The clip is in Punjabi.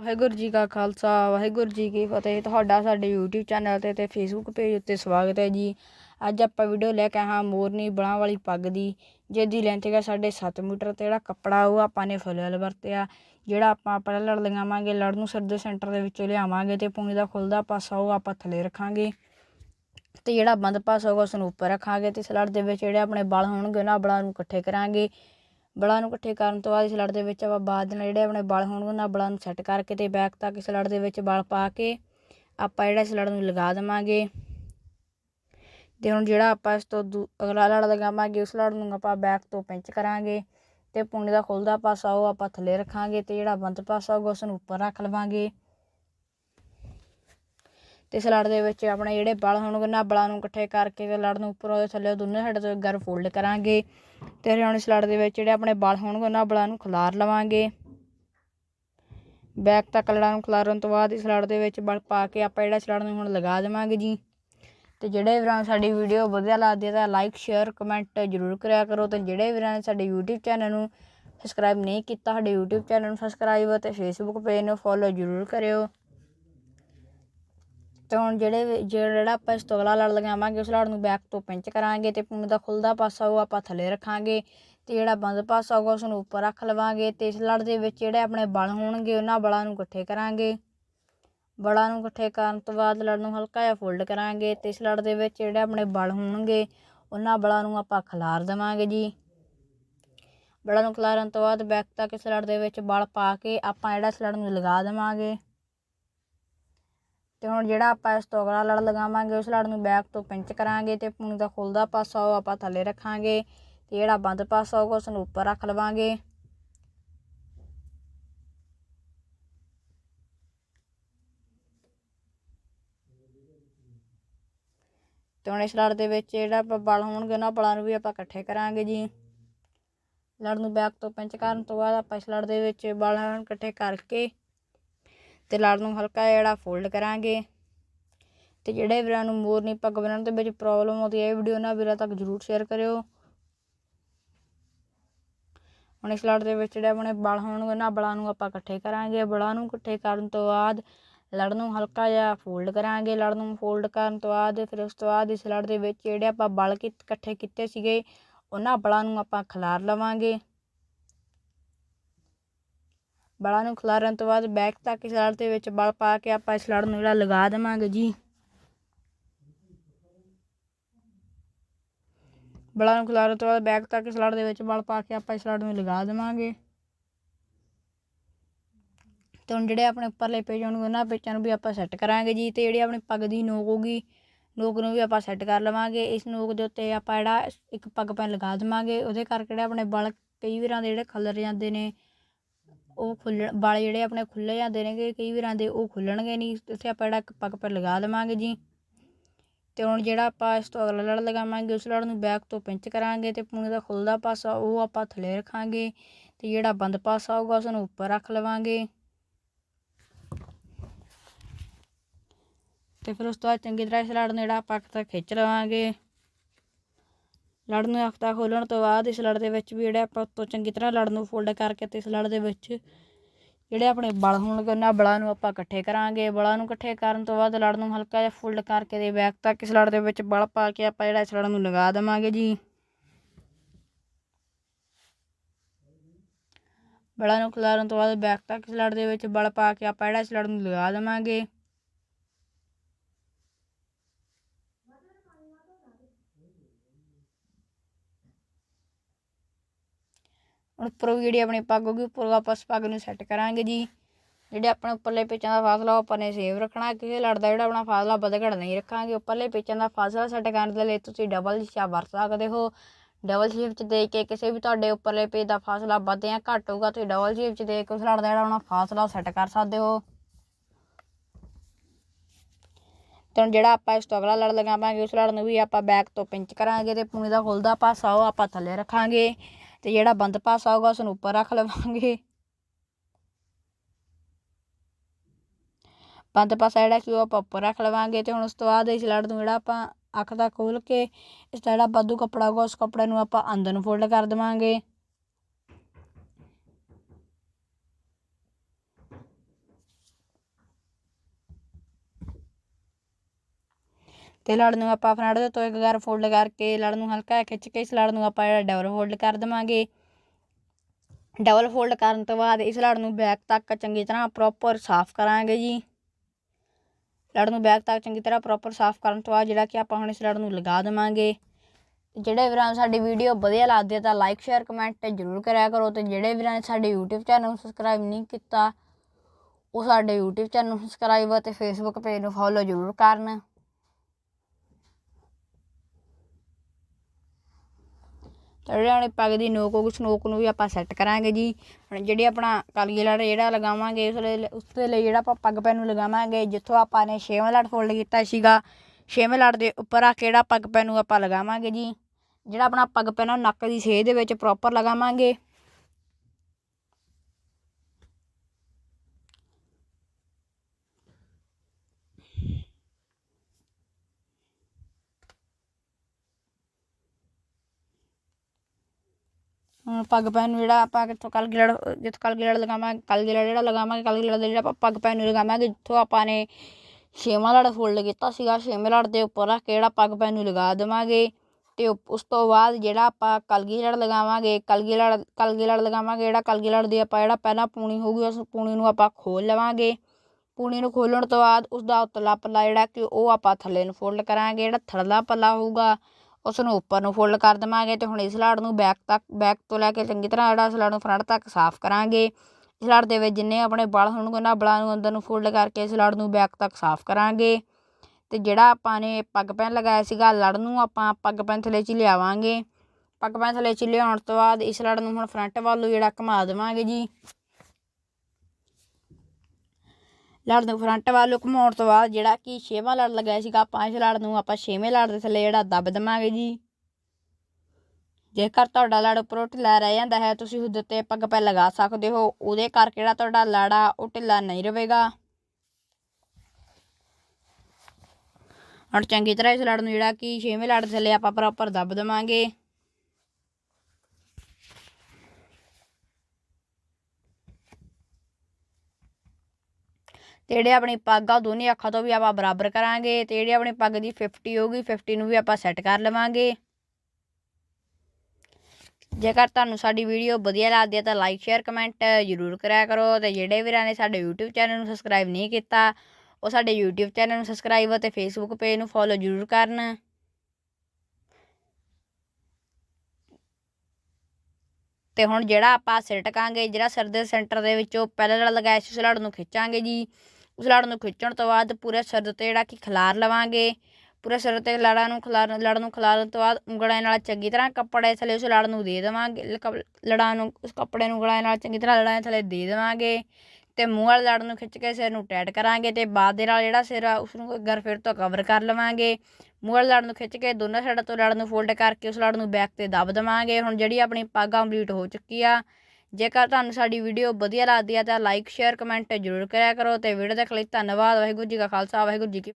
ਵਾਹਿਗੁਰੂ ਜੀ ਕਾ ਖਾਲਸਾ, ਵਾਹਿਗੁਰੂ ਜੀ ਕੀ ਫਤਿਹ। ਤੁਹਾਡਾ ਸਾਡੇ YouTube ਚੈਨਲ ਤੇ ਤੇ Facebook ਪੇਜ ਉੱਤੇ ਸਵਾਗਤ ਹੈ ਜੀ। ਅੱਜ ਆਪਾਂ ਵੀਡੀਓ ਲੈ ਕੇ ਆਏ ਮੋਰਨੀ ਬਲਾਂ ਵਾਲੀ ਪੱਗ ਦੀ, ਜਿਹਦੀ ਲੈਂਥ ਹੈਗਾ ਸਾਡੇ 7 ਮੀਟਰ ਤੇ। ਜਿਹੜਾ ਕੱਪੜਾ ਉਹ ਆਪਾਂ ਨੇ ਫੁੱਲ ਵਰਤਿਆ, ਜਿਹੜਾ ਆਪਾਂ ਪਹਿਲਾਂ ਲੜ ਲਗਾਵਾਂਗੇ ਲੜ ਨੂੰ ਸਿਰ ਸੈਂਟਰ ਦੇ ਵਿੱਚੋਂ ਲਿਆਵਾਂਗੇ ਤੇ ਪੂਣੀ ਦਾ ਖੁੱਲਦਾ ਪਾਸਾ ਉਹ ਆਪਾਂ ਥੱਲੇ ਰੱਖਾਂਗੇ। ਤੇ ਜਿਹੜਾ ਬੰਦ ਪਾਸਾ ਹੋਗਾ ਉਸ ਨੂੰ ਉੱਪਰ ਰੱਖਾਂਗੇ ਤੇ ਸਲੜ ਦੇ ਵਿੱਚ ਜਿਹੜੇ ਆਪਣੇ ਬਲ ਹੋਣਗੇ ਉਹਨਾਂ ਬਲਾਂ ਨੂੰ ਇਕੱਠੇ ਕਰਾਂਗੇ। ਬਲਾਂ ਨੂੰ ਇਕੱਠੇ ਕਰਨ ਤੋਂ ਬਾਅਦ ਇਸ ਲੜ ਦੇ ਵਿੱਚ ਆਪਾਂ ਬਾਅਦ ਦੇ ਨਾਲ ਜਿਹੜੇ ਆਪਣੇ ਬਲ ਹੋਣਗੇ, ਉਹਨਾਂ ਬਲਾਂ ਨੂੰ ਸੈੱਟ ਕਰਕੇ ਅਤੇ ਬੈਕ ਤੱਕ ਇਸ ਲੜ ਦੇ ਵਿੱਚ ਬਲ ਪਾ ਕੇ ਆਪਾਂ ਜਿਹੜਾ ਇਸ ਲੜ ਨੂੰ ਲਗਾ ਦੇਵਾਂਗੇ। ਤੇ ਹੁਣ ਜਿਹੜਾ ਆਪਾਂ ਇਸ ਤੋਂ ਦੂ- ਅਗਲਾ ਲੜ ਲਗਾਵਾਂਗੇ, ਉਸ ਲੜ ਨੂੰ ਆਪਾਂ ਬੈਕ ਤੋਂ ਪਿੰਚ ਕਰਾਂਗੇ ਤੇ ਪੂਣੀ ਦਾ ਖੁੱਲਦਾ ਪਾਸਾ ਉਹ ਆਪਾਂ ਥੱਲੇ ਰੱਖਾਂਗੇ ਤੇ ਜਿਹੜਾ ਬੰਦ ਪਾਸਾ ਹੋਊਗਾ ਉਸ ਨੂੰ ਉੱਪਰ ਰੱਖ ਲਵਾਂਗੇ। ਤੇ ਇਸ ਦੇ ਵਿੱਚ ਆਪਣੇ ਜਿਹੜੇ ਬਲ ਹੋਣਗੇ ਉਹਨਾਂ ਬਲਾਂ ਨੂੰ ਇਕੱਠੇ ਕਰਕੇ ਤੇ ਲੜ ਨੂੰ ਉੱਪਰੋਂ ਉਹਦੇ ਥੱਲੇ ਦੋਨੇ ਸਾਈਡ ਤੋਂ ਗਰ ਫੋਲਡ ਕਰਾਂਗੇ। ਤੇ ਹੁਣ ਇਸ ਦੇ ਵਿੱਚ ਜਿਹੜੇ ਆਪਣੇ ਬਲ ਹੋਣਗੇ, ਉਹਨਾਂ ਬਲਾਂ ਨੂੰ ਖਿਲਾਰ ਲਵਾਂਗੇ। ਬੈਕ ਤੱਕ ਲੜਾਂ ਨੂੰ ਖਿਲਾਰਨ ਤੋਂ ਬਾਅਦ ਇਸ ਲੜ ਦੇ ਵਿੱਚ ਬਲ ਪਾ ਕੇ ਆਪਾਂ ਜਿਹੜਾ ਇਸ ਨੂੰ ਹੁਣ ਲਗਾ ਦੇਵਾਂਗੇ ਜੀ। ਤੇ ਜਿਹੜੇ ਵੀਰਾਂ ਸਾਡੀ ਵੀਡੀਓ ਵਧੀਆ ਲੱਗਦੀ ਹੈ ਤਾਂ ਲਾਈਕ ਸ਼ੇਅਰ ਕਮੈਂਟ ਜ਼ਰੂਰ ਕਰਿਆ ਕਰੋ ਤੇ ਜਿਹੜੇ ਵੀਰਾਂ ਨੇ ਸਾਡੇ YouTube ਚੈਨਲ ਨੂੰ ਸਬਸਕ੍ਰਾਈਬ ਨਹੀਂ ਕੀਤਾ, ਸਾਡੇ YouTube ਚੈਨਲ ਨੂੰ ਸਬਸਕ੍ਰਾਈਬ ਤੇ Facebook ਪੇਜ ਨੂੰ ਫੋਲੋ ਜ਼ਰੂਰ ਕਰਿਓ। ਤੇ ਹੁਣ ਜਿਹੜੇ ਜਿਹੜਾ ਆਪਾਂ ਇਸ ਤੋਂ ਅਗਲਾ ਲੜ ਲਗਾਵਾਂਗੇ, ਉਸ ਲੜ ਨੂੰ ਬੈਕ ਤੋਂ ਪਿੰਚ ਕਰਾਂਗੇ ਤੇ ਪੂਣੀ ਦਾ ਖੁੱਲਦਾ ਪਾਸਾ ਉਹ ਆਪਾਂ ਥੱਲੇ ਰੱਖਾਂਗੇ ਤੇ ਜਿਹੜਾ ਬੰਦ ਪਾਸਾ ਹੋਊਗਾ, ਉਸ ਨੂੰ ਉੱਪਰ ਰੱਖ ਲਵਾਂਗੇ ਤੇ ਇਸ ਲੜ ਦੇ ਵਿੱਚ ਜਿਹੜੇ ਆਪਣੇ ਬਲ ਹੋਣਗੇ, ਉਹਨਾਂ ਬਲਾਂ ਨੂੰ ਇਕੱਠੇ ਕਰਾਂਗੇ। ਬਲਾਂ ਨੂੰ ਇਕੱਠੇ ਕਰਨ ਤੋਂ ਬਾਅਦ ਲੜ ਨੂੰ ਹਲਕਾ ਜਿਹਾ ਫੋਲਡ ਕਰਾਂਗੇ ਤੇ ਇਸ ਲੜ ਦੇ ਵਿੱਚ ਜਿਹੜੇ ਆਪਣੇ ਬਲ ਹੋਣਗੇ, ਉਹਨਾਂ ਬਲਾਂ ਨੂੰ ਆਪਾਂ ਖਿਲਾਰ ਦੇਵਾਂਗੇ ਜੀ। ਬਲਾਂ ਨੂੰ ਖਿਲਾਰਨ ਤੋਂ ਬਾਅਦ ਬੈਕ ਤੱਕ ਇਸ ਲੜ ਦੇ ਵਿੱਚ ਬਲ ਪਾ ਕੇ ਆਪਾਂ ਜਿਹੜਾ ਇਸ ਲੜ ਨੂੰ ਲਗਾ ਦੇਵਾਂਗੇ। ਤੇ ਹੁਣ ਜਿਹੜਾ ਆਪਾਂ ਇਸ ਤੋਂ ਅਗਲਾ ਲੜ ਲਗਾਵਾਂਗੇ, ਉਸ ਲੜ ਨੂੰ ਬੈਕ ਤੋਂ ਪਿੰਚ ਕਰਾਂਗੇ ਤੇ ਪੂਣੀ ਦਾ ਖੁੱਲਦਾ ਪਾਸਾ ਉਹ ਆਪਾਂ ਥੱਲੇ ਰੱਖਾਂਗੇ ਤੇ ਜਿਹੜਾ ਬੰਦ ਪਾਸਾ ਹੋਊਗਾ, ਉਸ ਨੂੰ ਉੱਪਰ ਰੱਖ ਲਵਾਂਗੇ। ਤੇ ਹੁਣ ਇਸ ਲੜ ਦੇ ਵਿੱਚ ਜਿਹੜਾ ਆਪਾਂ ਬਲ ਹੋਣਗੇ, ਉਹਨਾਂ ਬਲਾਂ ਨੂੰ ਵੀ ਆਪਾਂ ਇਕੱਠੇ ਕਰਾਂਗੇ ਜੀ। ਲੜ ਨੂੰ ਬੈਕ ਤੋਂ ਪਿੰਚ ਕਰਨ ਤੋਂ ਬਾਅਦ ਆਪਾਂ ਇਸ ਲੜ ਦੇ ਵਿੱਚ ਬਲ ਇਕੱਠੇ ਕਰਕੇ ਤੇ ਲੜ ਨੂੰ ਹਲਕਾ ਜਿਹੜਾ ਫੋਲਡ ਕਰਾਂਗੇ। ਤੇ ਜਿਹੜੇ ਵੀਰਾਂ ਨੂੰ ਮੋਰਨੀ ਪੱਗ ਬੰਨਣ ਦੇ ਵਿੱਚ ਪ੍ਰੋਬਲਮ ਆਉਂਦੀ ਹੈ ਇਹ ਵੀਡੀਓ ਨਾ ਵੀਰਾਂ ਤੱਕ ਜਰੂਰ ਸ਼ੇਅਰ ਕਰਿਓ। ਹੁਣ ਇਸ ਲੜ ਦੇ ਵਿੱਚ ਜਿਹੜੇ ਆਪਣੇ ਬਲ ਹੋਣਗੇ, ਉਹਨਾਂ ਬਲਾਂ ਨੂੰ ਆਪਾਂ ਇਕੱਠੇ ਕਰਾਂਗੇ। ਬਲਾਂ ਨੂੰ ਇਕੱਠੇ ਕਰਨ ਤੋਂ ਬਾਅਦ ਲੜ ਨੂੰ ਹਲਕਾ ਜਿਹਾ ਫੋਲਡ ਕਰਾਂਗੇ। ਲੜ ਨੂੰ ਫੋਲਡ ਕਰਨ ਤੋਂ ਬਾਅਦ, ਫਿਰ ਉਸ ਤੋਂ ਬਾਅਦ ਇਸ ਲੜ ਦੇ ਵਿੱਚ ਜਿਹੜੇ ਆਪਾਂ ਬਲ ਕੀ ਇਕੱਠੇ ਕੀਤੇ ਸੀਗੇ, ਉਹਨਾਂ ਬਲਾਂ ਨੂੰ ਆਪਾਂ ਖਿਲਾਰ ਲਵਾਂਗੇ। ਬਲਾਂ ਨੂੰ ਖਿਲਾਰਨ ਤੋਂ ਬਾਅਦ ਬੈਕ ਤੱਕ ਇਸ ਲੜ ਦੇ ਵਿੱਚ ਬਲ ਪਾ ਕੇ ਆਪਾਂ ਇਸ ਲੜ ਨੂੰ ਜਿਹੜਾ ਲਗਾ ਦੇਵਾਂਗੇ ਜੀ। ਬਲਾਂ ਨੂੰ ਖਿਲਾਰਨ ਤੋਂ ਬਾਅਦ ਬੈਕ ਤੱਕ ਇਸ ਲੜ ਦੇ ਵਿੱਚ ਬਲ ਪਾ ਕੇ ਆਪਾਂ ਇਸ ਲੜ ਨੂੰ ਲਗਾ ਦੇਵਾਂਗੇ। ਤੇ ਹੁਣ ਜਿਹੜੇ ਆਪਣੇ ਉੱਪਰਲੇ ਪੇਜ ਹੋਣਗੇ, ਉਹਨਾਂ ਪੇਚਾਂ ਨੂੰ ਵੀ ਆਪਾਂ ਸੈੱਟ ਕਰਾਂਗੇ ਜੀ ਤੇ ਜਿਹੜੀ ਆਪਣੀ ਪੱਗ ਦੀ ਨੋਕ ਹੋਗੀ ਨੋਕ ਨੂੰ ਵੀ ਆਪਾਂ ਸੈੱਟ ਕਰ ਲਵਾਂਗੇ। ਇਸ ਨੋਕ ਦੇ ਉੱਤੇ ਆਪਾਂ ਜਿਹੜਾ ਇੱਕ ਪੱਗ ਪੈਨ ਲਗਾ ਦੇਵਾਂਗੇ। ਉਹਦੇ ਕਰਕੇ ਜਿਹੜੇ ਆਪਣੇ ਬਲ ਕਈ ਵਾਰਾਂ ਦੇ ਜਿਹੜੇ ਖਲਰ ਜਾਂਦੇ ਨੇ ਉਹ ਖੁੱਲ ਬਲ ਜਿਹੜੇ ਆਪਣੇ ਖੁੱਲੇ ਜਾਂਦੇ ਨੇਗੇ, ਕਈ ਵਾਰਾਂ ਦੇ ਉਹ ਖੁੱਲ੍ਹਣਗੇ ਨਹੀਂ ਉੱਥੇ ਆਪਾਂ ਜਿਹੜਾ ਇੱਕ ਪੱਗ ਪੈਨ ਲਗਾ ਦੇਵਾਂਗੇ ਜੀ। ਤੇ ਹੁਣ ਜਿਹੜਾ ਆਪਾਂ ਇਸ ਤੋਂ ਅਗਲਾ ਲੜ ਲਗਾਵਾਂਗੇ, ਉਸ ਲੜ ਨੂੰ ਬੈਕ ਤੋਂ ਪਿੰਚ ਕਰਾਂਗੇ ਤੇ ਪੂਣੀ ਦਾ ਖੁੱਲਦਾ ਪਾਸਾ ਉਹ ਆਪਾਂ ਥੱਲੇ ਰੱਖਾਂਗੇ ਤੇ ਜਿਹੜਾ ਬੰਦ ਪਾਸਾ ਹੋਊਗਾ ਉਸ ਨੂੰ ਉੱਪਰ ਰੱਖ ਲਵਾਂਗੇ। ਤੇ ਫਿਰ ਉਸ ਤੋਂ ਬਾਅਦ ਚੰਗੀ ਤਰ੍ਹਾਂ ਇਸ ਲੜ ਨੂੰ ਜਿਹੜਾ ਆਪਾਂ ਅੱਖ ਖਿੱਚ ਲਵਾਂਗੇ। ਲੜ ਨੂੰ ਹਫ਼ਤਾ ਤੱਕ ਖੋਲ੍ਹਣ ਤੋਂ ਬਾਅਦ ਇਸ ਲੜ ਦੇ ਵਿੱਚ ਵੀ ਜਿਹੜੇ ਆਪਾਂ ਉੱਤੋਂ ਚੰਗੀ ਤਰ੍ਹਾਂ ਲੜ ਨੂੰ ਫੋਲਡ ਕਰਕੇ ਤੇ ਇਸ ਲੜ ਦੇ ਵਿੱਚ ਜਿਹੜੇ ਆਪਣੇ ਬਲ ਹੋਣਗੇ, ਉਹਨਾਂ ਬਲਾਂ ਨੂੰ ਆਪਾਂ ਇਕੱਠੇ ਕਰਾਂਗੇ। ਬਲਾਂ ਨੂੰ ਇਕੱਠੇ ਕਰਨ ਤੋਂ ਬਾਅਦ ਲੜ ਨੂੰ ਹਲਕਾ ਜਿਹਾ ਫੋਲਡ ਕਰਕੇ ਤੇ ਬੈਕ ਤੱਕ ਇਸ ਲੜ ਦੇ ਵਿੱਚ ਬਲ ਪਾ ਕੇ ਆਪਾਂ ਜਿਹੜਾ ਇਸ ਲੜ ਨੂੰ ਲਗਾ ਦੇਵਾਂਗੇ ਜੀ। ਬਲਾਂ ਨੂੰ ਖਿਲਾਰਨ ਤੋਂ ਬਾਅਦ ਬੈਕ ਤੱਕ ਇਸ ਲੜ ਦੇ ਵਿੱਚ ਬਲ ਪਾ ਕੇ ਆਪਾਂ ਜਿਹੜਾ ਇਸ ਲੜ ਨੂੰ ਲਗਾ ਦੇਵਾਂਗੇ। ਹੁਣ ਉੱਪਰੋਂ ਵੀ ਜਿਹੜੀ ਆਪਣੀ ਪੱਗ ਹੋਗੀ ਉੱਪਰੋਂ ਆਪਾਂ ਉਸ ਪੱਗ ਨੂੰ ਸੈੱਟ ਕਰਾਂਗੇ ਜੀ। ਜਿਹੜੇ ਆਪਣੇ ਉੱਪਰਲੇ ਪੇਚਾਂ ਦਾ ਫਾਸਲਾ, ਉਹ ਆਪਾਂ ਨੇ ਸੇਵ ਰੱਖਣਾ। ਕਿਸੇ ਲੜਦਾ ਜਿਹੜਾ ਆਪਣਾ ਫਾਸਲਾ ਵੱਧ ਨਹੀਂ ਰੱਖਾਂਗੇ। ਉੱਪਰਲੇ ਪੇਚਾਂ ਦਾ ਫਾਸਲਾ ਸੈੱਟ ਕਰਨ ਦੇ ਲਈ ਤੁਸੀਂ ਡਬਲ ਸ਼ੀਸ਼ਾ ਵਰਤ ਸਕਦੇ ਹੋ। ਡਬਲ ਸ਼ੀਪ ਚ ਦੇ ਕੇ ਕਿਸੇ ਵੀ ਤੁਹਾਡੇ ਉੱਪਰਲੇ ਪੇਜ ਦਾ ਫਾਸਲਾ ਵੱਧ ਜਾਂ ਘੱਟ ਹੋਊਗਾ, ਤੁਸੀਂ ਡਬਲ ਸ਼ੀਪ ਚ ਦੇ ਕੇ ਉਸ ਲੜਦਾ ਜਿਹੜਾ ਆਪਣਾ ਫਾਸਲਾ ਸੈੱਟ ਕਰ ਸਕਦੇ ਹੋ। ਤੇ ਹੁਣ ਜਿਹੜਾ ਆਪਾਂ ਇਸ ਤੋਂ ਅਗਲਾ ਲੜ ਲਗਾਵਾਂਗੇ, ਉਸ ਲੜ ਨੂੰ ਵੀ ਆਪਾਂ ਬੈਕ ਤੋਂ ਪਿੰਚ ਕਰਾਂਗੇ ਤੇ ਪੂਣੀ ਦਾ ਖੁੱਲਦਾ ਪਾਸਾ ਉਹ ਆਪਾਂ ਥੱਲੇ ਰੱਖਾਂਗੇ। ਤੇ ਜਿਹੜਾ ਬੰਦ ਪਾਸਾ ਹੋਊਗਾ ਉਸ ਨੂੰ ਉੱਪਰ ਰੱਖ ਲਵਾਂਗੇ। ਬੰਦ ਪਾਸਾ ਜਿਹੜਾ ਕਿ ਉਹ ਆਪਾਂ ਉੱਪਰ ਰੱਖ ਲਵਾਂਗੇ ਤੇ ਹੁਣ ਉਸ ਤੋਂ ਬਾਅਦ ਇਸ ਲੜ ਨੂੰ ਜਿਹੜਾ ਆਪਾਂ ਅੱਖ ਦਾ ਖੋਲ ਕੇ, ਇਸ ਦਾ ਜਿਹੜਾ ਵਾਧੂ ਕੱਪੜਾ ਹੋਊਗਾ ਉਸ ਕੱਪੜੇ ਨੂੰ ਆਪਾਂ ਅੰਦਰ ਨੂੰ ਫੋਲਡ ਕਰ ਦੇਵਾਂਗੇ। ਤੇ ਲੜ ਨੂੰ ਆਪਾਂ ਫਰੰਟ ਦੇ ਤੋਂ ਇੱਕ ਵਾਰ ਫੋਲਡ ਕਰਕੇ, ਲੜ ਨੂੰ ਹਲਕਾ ਖਿੱਚ ਕੇ, ਇਸ ਲੜ ਨੂੰ ਆਪਾਂ ਜਿਹੜਾ ਡਬਲ ਫੋਲਡ ਕਰ ਦੇਵਾਂਗੇ। ਡਬਲ ਫੋਲਡ ਕਰਨ ਤੋਂ ਬਾਅਦ ਇਸ ਲੜ ਨੂੰ ਬੈਕ ਤੱਕ ਚੰਗੀ ਤਰ੍ਹਾਂ ਪ੍ਰੋਪਰ ਸਾਫ਼ ਕਰਾਂਗੇ ਜੀ। ਲੜ ਨੂੰ ਬੈਕ ਤੱਕ ਚੰਗੀ ਤਰ੍ਹਾਂ ਪ੍ਰੋਪਰ ਸਾਫ਼ ਕਰਨ ਤੋਂ ਬਾਅਦ ਜਿਹੜਾ ਕਿ ਆਪਾਂ ਹੁਣ ਇਸ ਲੜ ਨੂੰ ਲਗਾ ਦੇਵਾਂਗੇ। ਜਿਹੜੇ ਵੀਰਾਂ ਨੂੰ ਸਾਡੀ ਵੀਡੀਓ ਵਧੀਆ ਲੱਗਦੀ ਹੈ ਤਾਂ ਲਾਈਕ ਸ਼ੇਅਰ ਕਮੈਂਟ ਜ਼ਰੂਰ ਕਰਿਆ ਕਰੋ ਤੇ ਜਿਹੜੇ ਵੀਰਾਂ ਨੇ ਸਾਡੇ YouTube ਚੈਨਲ ਨੂੰ ਸਬਸਕ੍ਰਾਈਬ ਨਹੀਂ ਕੀਤਾ, ਉਹ ਸਾਡੇ YouTube ਚੈਨਲ ਨੂੰ ਸਬਸਕ੍ਰਾਈਬ ਅਤੇ Facebook ਪੇਜ ਨੂੰ ਫੋਲੋ ਜ਼ਰੂਰ ਕਰਨ। ਤੇ ਜਿਹੜੇ ਆਪਣੇ ਪੱਗ ਦੀ ਨੋਕ ਉਹ ਨੋਕ ਨੂੰ ਵੀ ਆਪਾਂ ਸੈੱਟ ਕਰਾਂਗੇ ਜੀ। ਹੁਣ ਜਿਹੜੀ ਆਪਣਾ ਕਲਗੀ ਲੜ ਜਿਹੜਾ ਲਗਾਵਾਂਗੇ, ਉਸ ਲਈ ਉਸ ਦੇ ਲਈ ਜਿਹੜਾ ਆਪਾਂ ਪੱਗ ਪੈਨ ਨੂੰ ਲਗਾਵਾਂਗੇ, ਜਿੱਥੋਂ ਆਪਾਂ ਨੇ ਛੇਵਾਂ ਲੜ ਫੋਲਡ ਕੀਤਾ ਸੀਗਾ, ਛੇਵੇਂ ਲੜ ਦੇ ਉੱਪਰ ਆ ਕੇ ਜਿਹੜਾ ਪੱਗ ਪੈਨ ਨੂੰ ਆਪਾਂ ਲਗਾਵਾਂਗੇ ਜੀ? ਜਿਹੜਾ ਆਪਣਾ ਪੱਗ ਪੈਨ ਉਹ ਨੱਕ ਦੀ ਸੇਹ ਦੇ ਵਿੱਚ ਪ੍ਰੋਪਰ ਲਗਾਵਾਂਗੇ। ਪੱਗ ਪੈਨ ਨੂੰ ਜਿਹੜਾ ਆਪਾਂ ਕਿੱਥੋਂ ਕਲਗੀ ਲੜ ਜਿੱਥੋਂ ਕਲਗੀ ਲੜ ਲਗਾਵਾਂਗੇ ਕਲਗੀ ਲੜ ਜਿਹੜਾ ਲਗਾਵਾਂਗੇ ਕਲਗੀ ਲੜ ਦਾ ਜਿਹੜਾ ਆਪਾਂ ਪੱਗ ਪੈਨ ਨੂੰ ਲਗਾਵਾਂਗੇ, ਜਿੱਥੋਂ ਆਪਾਂ ਨੇ ਛੇਵਾਂ ਲੜ ਫੋਲਡ ਕੀਤਾ ਸੀਗਾ, ਛੇਵੇਂ ਲੜ ਦੇ ਉੱਪਰ ਰੱਖ ਕੇ ਜਿਹੜਾ ਪੱਗ ਪੈਨ ਨੂੰ ਲਗਾ ਦੇਵਾਂਗੇ ਤੇ ਉਪ- ਉਸ ਤੋਂ ਬਾਅਦ ਜਿਹੜਾ ਆਪਾਂ ਕਲਗੀ ਲੜ ਲਗਾਵਾਂਗੇ ਕਲਗੀ ਲੜ ਕਲਗੀ ਲੜ ਲਗਾਵਾਂਗੇ ਜਿਹੜਾ ਕਲਗੀ ਲੜ ਦੀ ਆਪਾਂ ਜਿਹੜਾ ਪਹਿਲਾਂ ਪੂਣੀ ਹੋਊਗੀ, ਉਸ ਪੂਣੀ ਨੂੰ ਆਪਾਂ ਖੋਲ ਲਵਾਂਗੇ। ਪੂਣੀ ਨੂੰ ਖੋਲਣ ਤੋਂ ਬਾਅਦ ਉਸ ਦਾ ਉਤਲਾ ਪੱਲਾ ਜਿਹੜਾ ਕਿ ਉਹ ਆਪਾਂ ਥੱਲੇ ਨੂੰ ਫੋਲਡ ਕਰਾਂਗੇ, ਜਿਹੜਾ ਥੱਲੜਾ ਪੱਲਾ ਹੋਊਗਾ। ਉਸ ਨੂੰ ਉੱਪਰ ਨੂੰ ਫੋਲਡ ਕਰ ਦੇਵਾਂਗੇ ਤੇ ਹੁਣ ਇਸ ਲੜ ਨੂੰ ਬੈਕ ਤੱਕ ਬੈਕ ਤੋਂ ਲੈ ਕੇ ਚੰਗੀ ਤਰ੍ਹਾਂ ਜਿਹੜਾ ਇਸ ਲੜ ਨੂੰ ਫਰੰਟ ਤੱਕ ਸਾਫ਼ ਕਰਾਂਗੇ। ਇਸ ਲੜ ਦੇ ਵਿੱਚ ਜਿੰਨੇ ਆਪਣੇ ਬਲ ਹੋਣਗੇ, ਉਹਨਾਂ ਬਲਾਂ ਨੂੰ ਅੰਦਰ ਨੂੰ ਫੋਲਡ ਕਰਕੇ ਇਸ ਲੜ ਨੂੰ ਬੈਕ ਤੱਕ ਸਾਫ਼ ਕਰਾਂਗੇ। ਤੇ ਜਿਹੜਾ ਆਪਾਂ ਨੇ ਪੱਗ ਪੈਨ ਲਗਾਇਆ ਸੀਗਾ, ਲੜ ਨੂੰ ਆਪਾਂ ਪੱਗ ਪੈਨ ਥੱਲੇ ਚ ਲਿਆਵਾਂਗੇ। ਪੱਗ ਪੈਨ ਥੱਲੇ ਚ ਲਿਆਉਣ ਤੋਂ ਬਾਅਦ ਇਸ ਲੜ ਨੂੰ ਹੁਣ ਫਰੰਟ ਵੱਲ ਨੂੰ ਜਿਹੜਾ ਘੁਮਾ ਦੇਵਾਂਗੇ ਜੀ। ਲੜ ਨੂੰ ਫਰੰਟ ਵੱਲ ਘੁਮਾਉਣ ਤੋਂ ਬਾਅਦ ਜਿਹੜਾ ਕਿ ਛੇਵਾਂ ਲੜ ਲਗਾਇਆ ਸੀਗਾ ਆਪਾਂ ਇਸ ਲੜ ਨੂੰ, ਆਪਾਂ ਛੇਵੇਂ ਲੜ ਦੇ ਥੱਲੇ ਜਿਹੜਾ ਦੱਬ ਦੇਵਾਂਗੇ ਜੀ। ਜੇਕਰ ਤੁਹਾਡਾ ਲੜ ਉੱਪਰੋਂ ਢਿੱਲਾ ਰਹਿ ਜਾਂਦਾ ਹੈ, ਤੁਸੀਂ ਉਹਦੇ ਉੱਤੇ ਪੱਗ ਪੈ ਲਗਾ ਸਕਦੇ ਹੋ। ਉਹਦੇ ਕਰਕੇ ਜਿਹੜਾ ਤੁਹਾਡਾ ਲੜ ਆ, ਉਹ ਢਿੱਲਾ ਨਹੀਂ ਰਹੇਗਾ। ਹੁਣ ਚੰਗੀ ਤਰ੍ਹਾਂ ਇਸ ਲੜ ਨੂੰ ਜਿਹੜਾ ਕਿ ਛੇਵੇਂ ਲੜ ਦੇ ਥੱਲੇ ਆਪਾਂ ਪ੍ਰੋਪਰ ਦੱਬ ਦੇਵਾਂਗੇ। ਤੇ ਜਿਹੜੇ ਆਪਣੀ ਪੱਗ ਆ, ਉਹ ਦੋਨੇ ਅੱਖਾਂ ਤੋਂ ਵੀ ਆਪਾਂ ਬਰਾਬਰ ਕਰਾਂਗੇ ਤੇ ਜਿਹੜੀ ਆਪਣੀ ਪੱਗ ਦੀ 50 ਹੋਊਗੀ 50 ਨੂੰ ਵੀ ਆਪਾਂ ਸੈੱਟ ਕਰ ਲਵਾਂਗੇ। ਜੇਕਰ ਤੁਹਾਨੂੰ ਸਾਡੀ ਵੀਡੀਓ ਵਧੀਆ ਲੱਗਦੀ ਹੈ ਤਾਂ ਲਾਈਕ ਸ਼ੇਅਰ ਕਮੈਂਟ ਜ਼ਰੂਰ ਕਰਿਆ ਕਰੋ ਤੇ ਜਿਹੜੇ ਵੀਰਾਂ ਨੇ ਸਾਡੇ YouTube ਚੈਨਲ ਨੂੰ ਸਬਸਕ੍ਰਾਈਬ ਨਹੀਂ ਕੀਤਾ, ਉਹ ਸਾਡੇ YouTube ਚੈਨਲ ਨੂੰ ਸਬਸਕ੍ਰਾਈਬ ਅਤੇ Facebook ਪੇਜ ਨੂੰ ਫੋਲੋ ਜ਼ਰੂਰ ਕਰਨ। ਤੇ ਹੁਣ ਜਿਹੜਾ ਆਪਾਂ ਸਿਰ ਟਕਾਂਗੇ ਜਿਹੜਾ ਸਿਰ ਦੇ ਸੈਂਟਰ ਦੇ ਵਿੱਚੋਂ ਪਹਿਲਾਂ ਲੜ ਲਗਾਇਆ ਸੀ, ਉਸ ਲੜ ਨੂੰ ਖਿੱਚਾਂਗੇ ਜੀ। ਉਸ ਲੜ ਨੂੰ ਖਿੱਚਣ ਤੋਂ ਬਾਅਦ ਪੂਰੇ ਸਿਰ 'ਤੇ ਜਿਹੜਾ ਕਿ ਖਿਲਾਰ ਲਵਾਂਗੇ। ਪੂਰੇ ਸਿਰ ਤੇ ਲੜਾਂ ਨੂੰ ਖਿਲਾਰ, ਲੜ ਨੂੰ ਖਿਲਾਰਨ ਤੋਂ ਬਾਅਦ ਉਂਗਲਾਂ ਨਾਲ ਚੰਗੀ ਤਰ੍ਹਾਂ ਕੱਪੜੇ ਥੱਲੇ ਉਸ ਲੜ ਨੂੰ ਦੇ ਦੇਵਾਂਗੇ। ਲ- ਲੜਾਂ ਨੂੰ, ਉਸ ਕੱਪੜੇ ਨੂੰ ਉਂਗਲਾਂ ਨਾਲ ਚੰਗੀ ਤਰ੍ਹਾਂ ਲੜਾਂ ਦੇ ਥੱਲੇ ਦੇ ਦੇਵਾਂਗੇ ਤੇ ਮੂੰਹ ਵਾਲੇ ਲੜ ਨੂੰ ਖਿੱਚ ਕੇ ਸਿਰ ਨੂੰ ਟਾਈਟ ਕਰਾਂਗੇ ਤੇ ਬਾਅਦ ਦੇ ਨਾਲ ਜਿਹੜਾ ਸਿਰ ਆ, ਉਸ ਨੂੰ ਇੱਕ ਵਾਰ ਫਿਰ ਤੋਂ ਕਵਰ ਕਰ ਲਵਾਂਗੇ। ਮੂੰਹ ਵਾਲੇ ਲੜ ਨੂੰ ਖਿੱਚ ਕੇ ਦੋਨਾਂ ਸਾਈਡਾਂ ਤੋਂ ਲੜ ਨੂੰ ਫੋਲਡ ਕਰਕੇ ਉਸ ਲੜ ਨੂੰ ਬੈਕ ਤੇ ਦੱਬ ਦੇਵਾਂਗੇ। ਹੁਣ ਜਿਹੜੀ ਆਪਣੀ ਪੱਗ ਕੰਪਲੀਟ ਹੋ ਚੁੱਕੀ ਆ ਜੇਕਰ ਤੁਹਾਨੂੰ ਸਾਡੀ ਵੀਡੀਓ ਵਧੀਆ ਲੱਗਦੀ ਹੈ ਤਾਂ ਲਾਈਕ ਸ਼ੇਅਰ ਕਮੈਂਟ ਜ਼ਰੂਰ ਕਰਿਆ ਕਰੋ ਤੇ ਵੀਡੀਓ ਦੇਖਣ ਲਈ ਧੰਨਵਾਦ, ਵਾਹਿਗੁਰੂ ਜੀ ਕਾ ਖਾਲਸਾ, ਵਾਹਿਗੁਰੂ ਜੀ ਕੀ